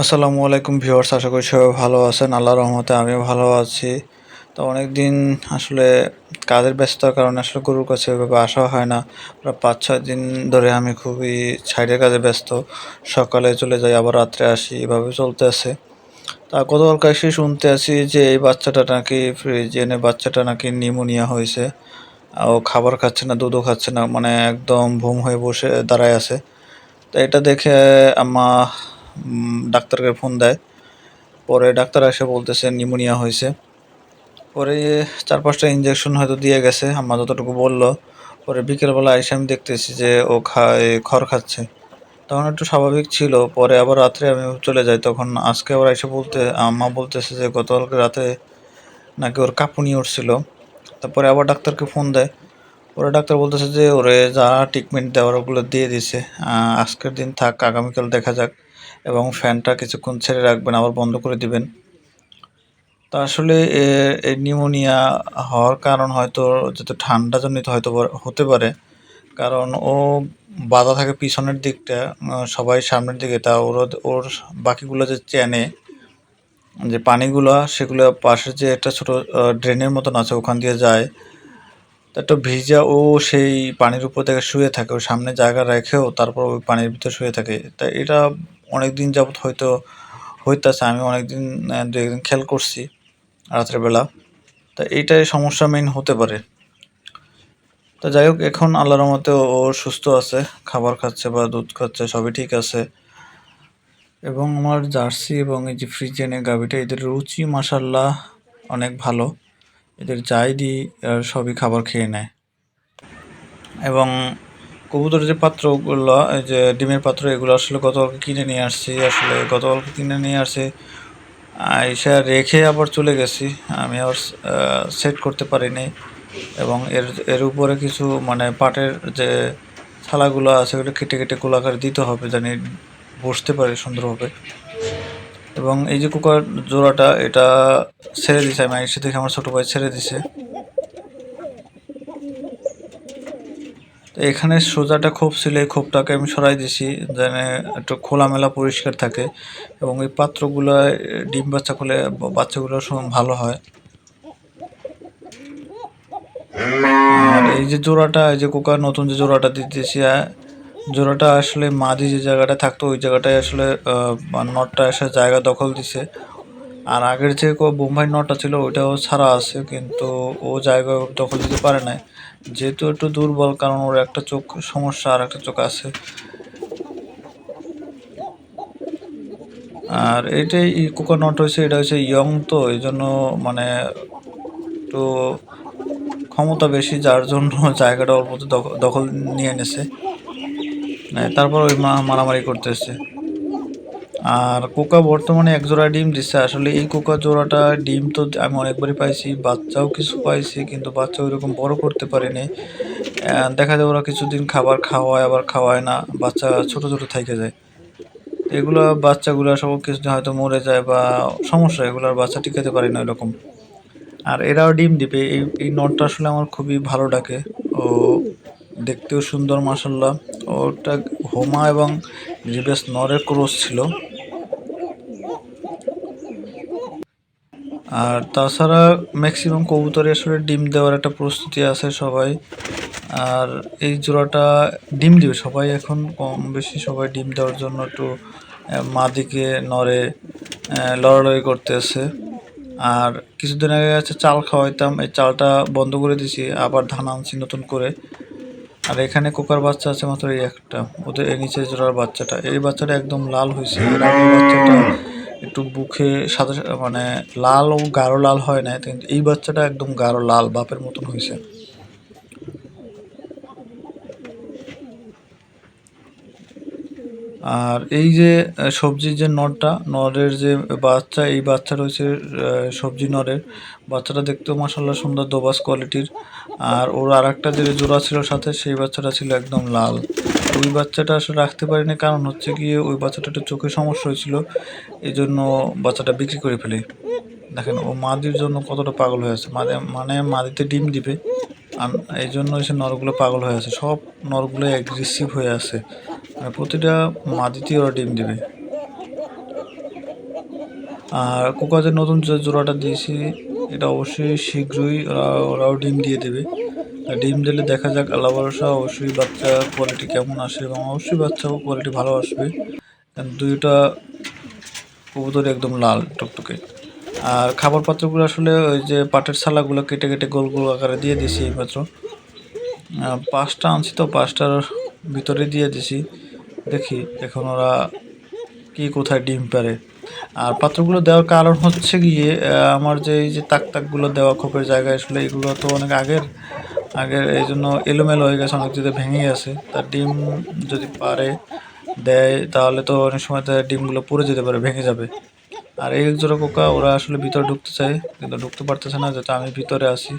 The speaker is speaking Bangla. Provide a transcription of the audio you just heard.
আসসালামু আলাইকুম ভিউয়ার্স, আশা করি সবাই ভালো আছেন। আল্লাহর রহমতে আমিও ভালো আছি। তো অনেক দিন আসলে কাজের ব্যস্ততার কারণে আসলে গরুর কাছে ওইভাবে আসা হয় না। প্রায় পাঁচ, ছয় দিন ধরে আমি খুবই সাইডের কাজে ব্যস্ত। সকালে চলে যাই, আবার রাত্রে আসি, এভাবে চলতে আছে। তা গতকালকে এসে শুনতে আছি যে এই বাচ্চাটা নাকি ফ্রিজেনে বাচ্চাটা নাকি নিউমোনিয়া হয়েছে। ও খাবার খাচ্ছে না, দুধও খাচ্ছে না মানে একদম ভুম হয়ে বসে দাঁড়ায় আছে। তো এটা দেখে আম্মা ডাক্তারকে ফোন দেয়। পরে ডাক্তার এসে বলতেছে নিউমোনিয়া হয়েছে। পরে চার পাঁচটা ইঞ্জেকশন হয়তো দিয়ে গেছে, আম্মা যতটুকু বলল। পরে বিকেলবেলা এসে আমি দেখতেছি যে ও খায়, খড় খাচ্ছে। তখন একটু স্বাভাবিক ছিল, পরে আবার রাত্রে আমি চলে যাই। তখন আজকে আবার এসে বলতে, আম্মা বলতেছে যে গতকালকে রাতে নাকি ওর কাঁপুনি উঠছিল। তারপরে আবার ডাক্তারকে ফোন দেয়। পরে ডাক্তার বলতেছে যে, ওরে যা ট্রিটমেন্ট দেওয়ার ওগুলো দিয়ে দিছে। আজকের দিন থাক, আগামীকাল দেখা যাক এবং ফ্যানটা কিছুক্ষণ ছেড়ে রাখবেন, আবার বন্ধ করে দিবেন। তা আসলে এই নিউমোনিয়া হওয়ার কারণ হয়তো যত ঠান্ডা জনিত হয়তো হতে পারে। কারণ ও বাধা থাকে পিছনের দিকটা সবাই সামনের দিকে, তা ওর ওর বাকিগুলো যে চেনে যে পানিগুলো, সেগুলো পাশে যে একটা ছোট ড্রেনের মতন আছে, ওখান দিয়ে যায়। তা একটু ভিজা ও সেই পানির উপর থেকে শুয়ে থাকে ওই সামনে জায়গা রেখেও তারপর ওই পানির ভিতরে শুয়ে থাকে। তা এটা অনেক দিন যাবত হয়তো হইতাছে, আমি অনেক দিন দু একদিন খেয়াল করছি রাত্রেবেলা। তা এইটাই সমস্যা মেইন হতে পারে। তো যাই হোক, এখন আল্লাহর ও ও সুস্থ আছে, খাবার খাচ্ছে বা দুধ খাচ্ছে, সবই ঠিক আছে। এবং আমার জার্সি এবং এই যে ফ্রিজেনে গাভিটা এদের রুচি মাসাল্লাহ অনেক ভালো। এদের যাই দিই সবই খাবার খেয়ে নেয়। এবং কবুতরের যে পাত্রগুলো, এই যে ডিমের পাত্র, এগুলো আসলে গতকালকে কিনে নিয়ে আসছি। আসলে গতকালকে কিনে নিয়ে আসছি আইসা রেখে আবার চলে গেছি। আমি আবার সেট করতে পারিনি। এবং এর এর উপরে কিছু মানে পাটের যে থালাগুলো আছে, ওগুলো কেটে কেটে গোলাকার দিতে হবে, জানি বসতে পারে সুন্দরভাবে। এবং এই যে কুকার জোড়াটা এটা ছেড়ে দিছে আমি এসে দেখে আমার ছোটো ভাই ছেড়ে দিছে। এখানে সোজাটা খোপ ছিল এই খোপটাকে আমি সরাই দিছি যেন একটু খোলামেলা পরিষ্কার থাকে এবং এই পাত্রগুলো ডিম বাচ্চা করলে বাচ্চাগুলো ভালো হয়। আর এই যে জোড়াটা এই যে কুকার নতুন যে জোড়াটা দিতেছি আহ, জোড়াটা আসলে মাঝি যে জায়গাটা থাকতো, ওই জায়গাটায় আসলে নটটা এসে জায়গা দখল দিছে। আর আগের যে বোম্বাই নটটা ছিল, ওইটাও ছাড়া আছে, কিন্তু ও জায়গা দখল দিতে পারে না যেহেতু একটু দুর্বল, কারণ ওর একটা চোখ সমস্যা আর একটা চোখ আছে। আর এটাই কুকার নট হয়েছে, এটা হচ্ছে ইয়ং তো, এই জন্য মানে একটু ক্ষমতা বেশি, যার জন্য জায়গাটা অল্প দখ- দখল নিয়ে এনেছে। মানে তারপর ওই মা মারামারি করতেছে। আর কোকা বর্তমানে এক জোড়া ডিম দিচ্ছে আসলে এই কোকা জোড়াটা ডিম তো আমি অনেকবারই পাইছি, বাচ্চাও কিছু পাইছি, কিন্তু বাচ্চা ওইরকম বড় করতে পারেনি। দেখা যায় ওরা কিছুদিন খাবার খাওয়ায়, আবার খাওয়ায় না, বাচ্চা ছোট ছোট থেকে যায়। এগুলো বাচ্চাগুলো সব কিছুদিন হয়তো মরে যায় বা সমস্যা এগুলোর বাচ্চা টিকাতে পারে না এরকম আর এরাও ডিম দিবে, এই এই নটটা আসলে আমার খুবই ভালো ডাকে। ও, দেখতেও সুন্দর মাসাল্লাহ ওটা হোমা এবং রিবেস নরের ক্রস ছিল। আর তাছাড়া ম্যাক্সিমাম কবুতরে আসলে ডিম দেওয়ার একটা প্রস্তুতি আছে সবাই। আর এই জোড়াটা ডিম দিবে সবাই এখন কম বেশি সবাই ডিম দেওয়ার জন্য একটু মাদিকে নরে আহ, লড়ালড়ি করতেছে। আর কিছুদিন আগে আছে চাল খাওয়াইতাম এই চালটা বন্ধ করে দিছি আবার ধান আনছি নতুন করে। আর এখানে কোকার বাচ্চা আছে মাত্র এই একটা। ওদের এই নিচে জোড়ার বাচ্চাটা। এই বাচ্চাটা একদম লাল হয়েছে। এর আগের বাচ্চাটা একটু বুকে সাদা মানে লাল ও গাঢ় লাল হয় না কিন্তু এই বাচ্চাটা একদম গাঢ় লাল, বাপের মতন হয়েছে। আর এই যে সবজির যে নরটা নরের যে বাচ্চা, এই বাচ্চা রয়েছে সবজি নরের। বাচ্চাটা দেখতেও মাসাল্লাহ সুন্দর, দোবাস কোয়ালিটির। আর ওর আর একটা যে জোড়া ছিল সাথে, সেই বাচ্চাটা ছিল একদম লাল। ওই বাচ্চাটা আসলে রাখতে পারিনি, কারণ হচ্ছে গিয়ে ওই বাচ্চাটা একটু চোখের সমস্যা হয়েছিল। এই জন্য বাচ্চাটা বিক্রি করে ফেলি। দেখেন, ও মাদির জন্য কতটা পাগল হয়ে আছে। মাদে মানে মাদিতে ডিম দিবে, আর এই জন্য সে নরগুলো পাগল হয়ে আছে। সব নরগুলো অ্যাগ্রেসিভ হয়ে আছে। মানে প্রতিটা মাদিতেই ওরা ডিম দেবে। আর কোকাজের নতুন যে জোড়াটা দিয়েছি এটা অবশ্যই শীঘ্রই ওরা ওরাও ডিম দিয়ে দেবে। আর ডিম দিলে দেখা যাক আল্লাহ ভরসা অবশ্যই বাচ্চা কোয়ালিটি কেমন আসে এবং অবশ্যই বাচ্চাও কোয়ালিটি ভালো আসবে। দুইটা কবুতর একদম লাল টকটকে। আর খাবার পাত্রগুলো আসলে ওই যে পাটের ছালাগুলো কেটে কেটে গোল গোল আকারে দিয়ে দিছি এইমাত্র। আহ, পাঁচটা আনছি তো পাঁচটার ভিতরে দিয়ে দিছি দেখি এখন ওরা কি কোথায় ডিম পারে আর পাত্রগুলো দেওয়ার কারণ হচ্ছে গিয়ে আমার যে এই যে তাক তাকগুলো দেওয়া খোপের জায়গায় আসলে এগুলো তো অনেক আগের আগের এই জন্য এলোমেলো হয়ে গেছে, অনেক যদি ভেঙে গেছে তার ডিম যদি পারে দেয়, তাহলে তো অনেক সময় তো ডিমগুলো পড়ে যেতে পারে, ভেঙে যাবে। আর এই জোড়া পোকা ওরা আসলে ভিতরে ঢুকতে চায়, কিন্তু ঢুকতে পারতেছে না, যাতে আমি ভিতরে আছি